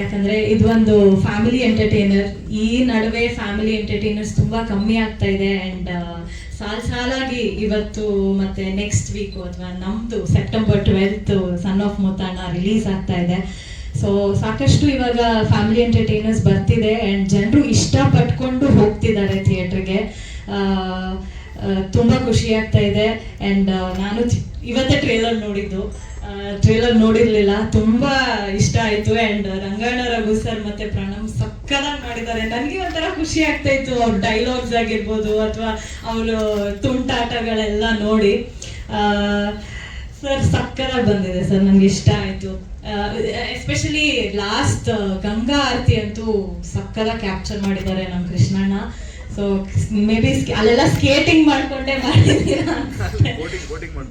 ಯಾಕಂದ್ರೆ ಇದೊಂದು family entertainer ಈ ನಡುವೆ ಫ್ಯಾಮಿಲಿ ಎಂಟರ್ಟೈನರ್ಸ್ ತುಂಬಾ ಕಮ್ಮಿ ಆಗ್ತಾ ಇದೆ ಅಂಡ್ ಸಾಲ್ ಸಾಲಾಗಿ ಇವತ್ತು ಮತ್ತೆ ನೆಕ್ಸ್ಟ್ ವೀಕ್ ಅಥವಾ ನಮ್ದು September twelfth Son of Muthanna release ಆಗ್ತಾ ಇದೆ. ಸೊ ಸಾಕಷ್ಟು ಇವಾಗ ಫ್ಯಾಮಿಲಿ ಎಂಟರ್ಟೈನರ್ಸ್ ಬರ್ತಿದೆ ಅಂಡ್ ಜನರು ಇಷ್ಟ ಪಟ್ಕೊಂಡು ಹೋಗ್ತಿದ್ದಾರೆ ಥಿಯೇಟರ್ಗೆ ತುಂಬಾ ಖುಷಿ ಆಗ್ತಾ ಇದೆ ಅಂಡ್ ನಾನು ಇವತ್ತೇ ಟ್ರೇಲರ್ ನೋಡಿದ್ದು. ಟ್ರೇಲರ್ ನೋಡಿರ್ಲಿಲ್ಲ. ತುಂಬಾ ಇಷ್ಟ ಆಯ್ತು. ಅಂಡ್ ರಂಗಾಯಣ ರಘು ಸರ್ ಮತ್ತೆ ಪ್ರಣಮ್ ಸಕ್ಕದಾಗಿ ಮಾಡಿದ್ದಾರೆ. ನನಗೆ ಒಂಥರ ಖುಷಿ ಆಗ್ತಾ ಇತ್ತು. ಅವ್ರ ಡೈಲಾಗ್ಸ್ ಆಗಿರ್ಬೋದು ಅಥವಾ ಅವರು ತುಂಟಾಟಗಳೆಲ್ಲ ನೋಡಿ. ಸರ್ ಸಕ್ಕದಾಗಿ ಬಂದಿದೆ ಸರ್ ನಂಗೆ ಇಷ್ಟ ಆಯ್ತು. ಎಸ್ಪೆಷಲಿ ಲಾಸ್ಟ್ ಗಂಗಾ ಆರತಿ ಅಂತೂ ಸಕ್ಕದಾಗಿ ಕ್ಯಾಪ್ಚರ್ ಮಾಡಿದ್ದಾರೆ ನಮ್ಮ ಕೃಷ್ಣಣ್ಣ. ಸೊ ಮೇ ಬಿ ಅಲ್ಲೆಲ್ಲ ಸ್ಕೇಟಿಂಗ್ ಮಾಡ್ಕೊಂಡೆ ಮಾಡಿದ್ದೀರಾ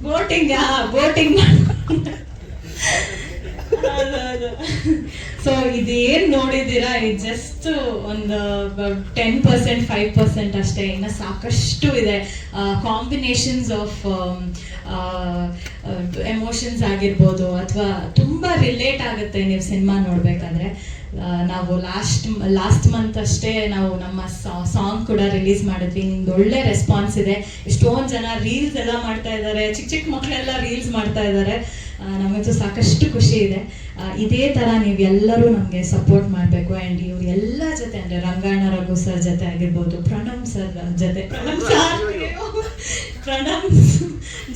ಬೋಟಿಂಗ್ ಬೋಟಿಂಗ್ ಸೊ ಇದೇನ್ ನೋಡಿದೀರಾ ಇದು ಜಸ್ಟ್ ಒಂದು ಟೆನ್ ಪರ್ಸೆಂಟ್ ಫೈವ್ ಪರ್ಸೆಂಟ್ ಅಷ್ಟೇ. ಇನ್ನು ಸಾಕಷ್ಟು ಇದೆ. ಕಾಂಬಿನೇಷನ್ಸ್ ಆಫ್ ಎಮೋಷನ್ಸ್ ಆಗಿರ್ಬೋದು ಅಥವಾ ತುಂಬಾ ರಿಲೇಟ್ ಆಗುತ್ತೆ ನೀವು ಸಿನಿಮಾ ನೋಡ್ಬೇಕಾದ್ರೆ. ನಾವು ಲಾಸ್ಟ್ ಲಾಸ್ಟ್ ಮಂತ್ ಅಷ್ಟೇ ನಾವು ನಮ್ಮ ಸಾಂಗ್ ಕೂಡ ರಿಲೀಸ್ ಮಾಡಿದ್ವಿ. ನಿಮ್ದು ಒಳ್ಳೆ ರೆಸ್ಪಾನ್ಸ್ ಇದೆ. ಎಷ್ಟೊಂದು ಜನ ರೀಲ್ಸ್ ಎಲ್ಲ ಮಾಡ್ತಾ ಇದ್ದಾರೆ. ಚಿಕ್ಕ ಚಿಕ್ಕ ಮಕ್ಕಳೆಲ್ಲ ರೀಲ್ಸ್ ಮಾಡ್ತಾ ಇದ್ದಾರೆ. ನಮಗಂತೂ ಸಾಕಷ್ಟು ಖುಷಿ ಇದೆ. ಇದೇ ತರ ನೀವೆಲ್ಲರೂ ನಮಗೆ ಸಪೋರ್ಟ್ ಮಾಡಬೇಕು. ಆ್ಯಂಡ್ ಇವ್ರು ಎಲ್ಲ ಜೊತೆ ಅಂದರೆ ರಂಗಾಯಣ ರಘು ಸರ್ ಜೊತೆ ಆಗಿರ್ಬೋದು ಪ್ರಣಮ್ ಸರ್ ಜೊತೆ. ಪ್ರಣಮ್ ಸರ್ ಪ್ರಣಮ್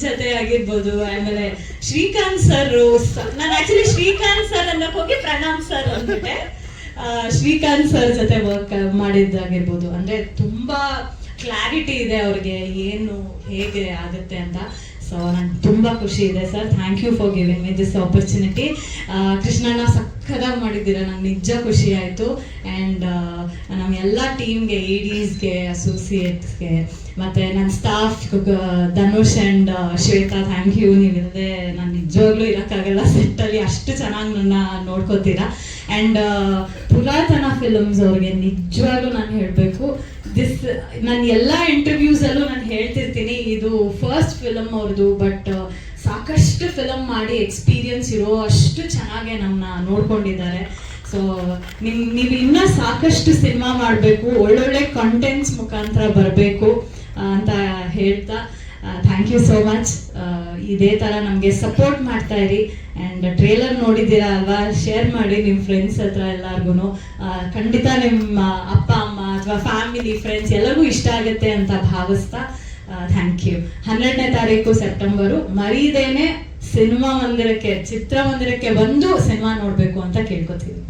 ಜೊತೆ ಆಗಿರ್ಬೋದು ಆಮೇಲೆ ಶ್ರೀಕಾಂತ್ ಸರ್ ನಾನು ಆಕ್ಚುಲಿ ಶ್ರೀಕಾಂತ್ ಸರ್ ಅನ್ನಕ್ ಹೋಗಿ ಪ್ರಣಾಮ್ ಸರ್ ಅಂದ್ಬಿಟ್ಟೆ. ಶ್ರೀಕಾಂತ್ ಸರ್ ಜೊತೆ ವರ್ಕ್ ಮಾಡಿದ್ದಾಗಿರ್ಬೋದು. ಅಂದ್ರೆ ತುಂಬಾ ಕ್ಲಾರಿಟಿ ಇದೆ ಅವ್ರಿಗೆ. ಏನು ಹೇಗೆ ಆಗುತ್ತೆ ಅಂತ. ಸೊ ನಂಗೆ ತುಂಬಾ ಖುಷಿ ಇದೆ sir thank you for giving me this opportunity Krishnanna ಸಕ್ಕದಾಗಿ ಮಾಡಿದ್ದೀರಾ? ನಂಗೆ ನಿಜ ಖುಷಿ ಆಯಿತು. ಆ್ಯಂಡ್ ನಮ್ಮ ಎಲ್ಲ ಟೀಮ್ಗೆ ಇಡೀಸ್ಗೆ ಅಸೋಸಿಯೇಟ್ಸ್ಗೆ ಮತ್ತೆ ನನ್ನ staff Dhanush and Shweta thank you ನೀವಿಲ್ಲದೆ ನಾನು ನಿಜವಾಗ್ಲೂ ಇರೋಕ್ಕಾಗಲ್ಲ ಸೆಟ್ಟಲ್ಲಿ ಅಷ್ಟು ಚೆನ್ನಾಗಿ ನನ್ನ ನೋಡ್ಕೋತೀರಾ? ಆ್ಯಂಡ್ ಪುರಾತನ ಫಿಲಮ್ಸ್ ಅವ್ರಿಗೆ ನಿಜವಾಗ್ಲೂ ನಾನು ಹೇಳಬೇಕು. ದಿಸ್ ನನ್ನ ಎಲ್ಲ ಇಂಟರ್ವ್ಯೂಸಲ್ಲೂ ನಾನು ಹೇಳ್ತಿರ್ತೀನಿ. ಇದು ಫಸ್ಟ್ ಫಿಲಮ್ ಅವ್ರದ್ದು ಬಟ್ ಸಾಕಷ್ಟು ಫಿಲಮ್ ಮಾಡಿ ಎಕ್ಸ್ಪೀರಿಯನ್ಸ್ ಇರೋ ಅಷ್ಟು ಚೆನ್ನಾಗೆ ನಮ್ಮನ್ನ ನೋಡ್ಕೊಂಡಿದ್ದಾರೆ. ಸೊ ನಿಮ್, ನೀವು ಇನ್ನ ಸಾಕಷ್ಟು ಸಿನಿಮಾ ಮಾಡಬೇಕು, ಒಳ್ಳೊಳ್ಳೆ ಕಂಟೆಂಟ್ಸ್ ಮುಖಾಂತರ ಬರಬೇಕು ಅಂತ ಹೇಳ್ತಾ ಥ್ಯಾಂಕ್ ಯು ಸೋ ಮಚ್ ಇದೇ ಥರ ನಮಗೆ ಸಪೋರ್ಟ್ ಮಾಡ್ತಾ ಇರಿ. ಆ್ಯಂಡ್ ಟ್ರೇಲರ್ ನೋಡಿದ್ದೀರಾ ಅಲ್ವಾ? ಶೇರ್ ಮಾಡಿ ನಿಮ್ಮ ಫ್ರೆಂಡ್ಸ್ ಹತ್ರ ಎಲ್ಲಾರ್ಗು ಖಂಡಿತ ನಿಮ್ಮ ಅಪ್ಪ, ಅಮ್ಮ ಅಥವಾ ಫ್ಯಾಮಿಲಿ ಫ್ರೆಂಡ್ಸ್ ಎಲ್ಲರಿಗೂ ಇಷ್ಟ ಆಗುತ್ತೆ ಅಂತ ಭಾವಿಸ್ತಾ ಥ್ಯಾಂಕ್ ಯು ಹನ್ನೆರಡನೇ ತಾರೀಕು ಸೆಪ್ಟೆಂಬರು ಮರೀದೇನೆ ಸಿನಿಮಾ ಮಂದಿರಕ್ಕೆ ಚಿತ್ರಮಂದಿರಕ್ಕೆ ಬಂದು ಸಿನಿಮಾ ನೋಡಬೇಕು ಅಂತ ಕೇಳ್ಕೊತೀವಿ.